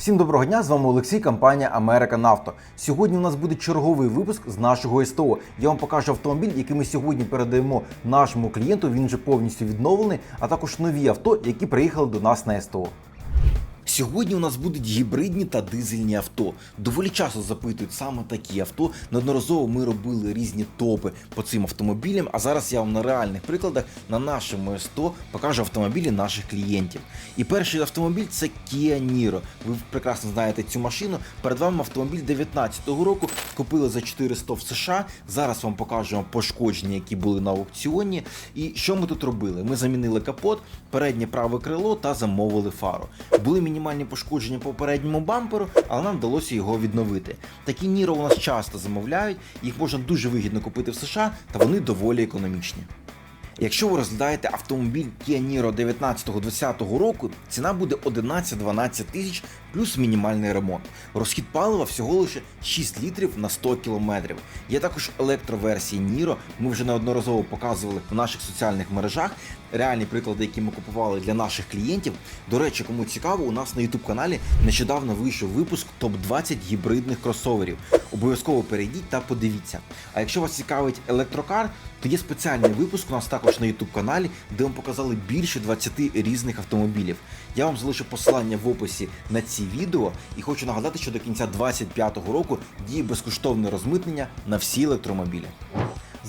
Всім доброго дня! З вами Олексій, компанія Америка Нафто. Сьогодні у нас буде черговий випуск з нашого СТО. Я вам покажу автомобіль, який ми сьогодні передаємо нашому клієнту. Він вже повністю відновлений, а також нові авто, які приїхали до нас на СТО. Сьогодні у нас будуть гібридні та дизельні авто. Доволі часто запитують саме такі авто. Неодноразово ми робили різні топи по цим автомобілям. А зараз я вам на реальних прикладах на нашому СТО покажу автомобілі наших клієнтів. І перший автомобіль це Kia Niro. Ви прекрасно знаєте цю машину. Перед вами автомобіль 19-го року. Купили за 400 в США. Зараз вам покажемо пошкодження, які були на аукціоні. І що ми тут робили? Ми замінили капот, переднє праве крило та замовили фару. Були мінімальні пошкодження по передньому бамперу, але нам вдалося його відновити. Такі Ніро у нас часто замовляють, їх можна дуже вигідно купити в США, та вони доволі економічні. Якщо ви розглядаєте автомобіль Kia Niro 19-20 року, ціна буде 11-12 тисяч плюс мінімальний ремонт. Розхід палива всього лише 6 літрів на 100 кілометрів. Є також електроверсії Niro, ми вже неодноразово показували в наших соціальних мережах. Реальні приклади, які ми купували для наших клієнтів. До речі, кому цікаво, у нас на YouTube каналі нещодавно вийшов випуск топ-20 гібридних кросоверів. Обов'язково перейдіть та подивіться. А якщо вас цікавить електрокар, то є спеціальний випуск у нас також на YouTube каналі, де вам показали більше 20 різних автомобілів. Я вам залишу посилання в описі на ці відео і хочу нагадати, що до кінця 2025 року діє безкоштовне розмитнення на всі електромобілі.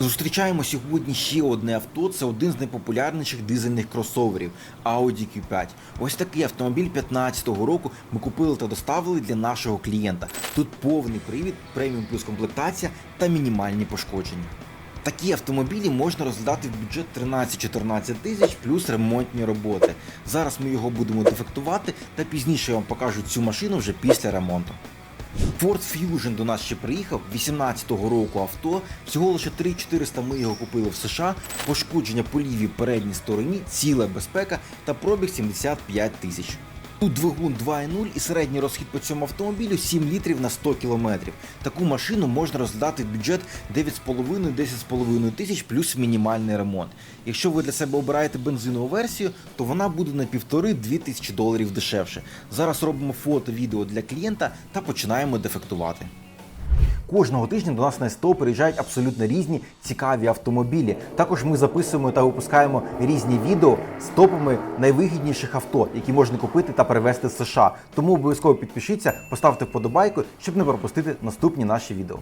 Зустрічаємо сьогодні ще одне авто. Це один з найпопулярніших дизельних кросоверів Audi Q5. Ось такий автомобіль 2015 року ми купили та доставили для нашого клієнта. Тут повний привід, преміум плюс комплектація та мінімальні пошкодження. Такі автомобілі можна розглядати в бюджет 13-14 тисяч плюс ремонтні роботи. Зараз ми його будемо дефектувати та пізніше я вам покажу цю машину вже після ремонту. Ford Fusion до нас ще приїхав 18-го року авто. Всього лише 3400 ми його купили в США. Пошкодження по лівій передній стороні, ціла безпека та пробіг 75 тисяч. Тут двигун 2.0 і середній розхід по цьому автомобілю 7 літрів на 100 кілометрів. Таку машину можна розглядати в бюджет 9,5-10,5 тисяч плюс мінімальний ремонт. Якщо ви для себе обираєте бензинову версію, то вона буде на 1,5-2 тисячі доларів дешевше. Зараз робимо фото, відео для клієнта та починаємо дефектувати. Кожного тижня до нас на СТО приїжджають абсолютно різні цікаві автомобілі. Також ми записуємо та випускаємо різні відео з топами найвигідніших авто, які можна купити та перевезти з США. Тому обов'язково підпишіться, поставте вподобайку, щоб не пропустити наступні наші відео.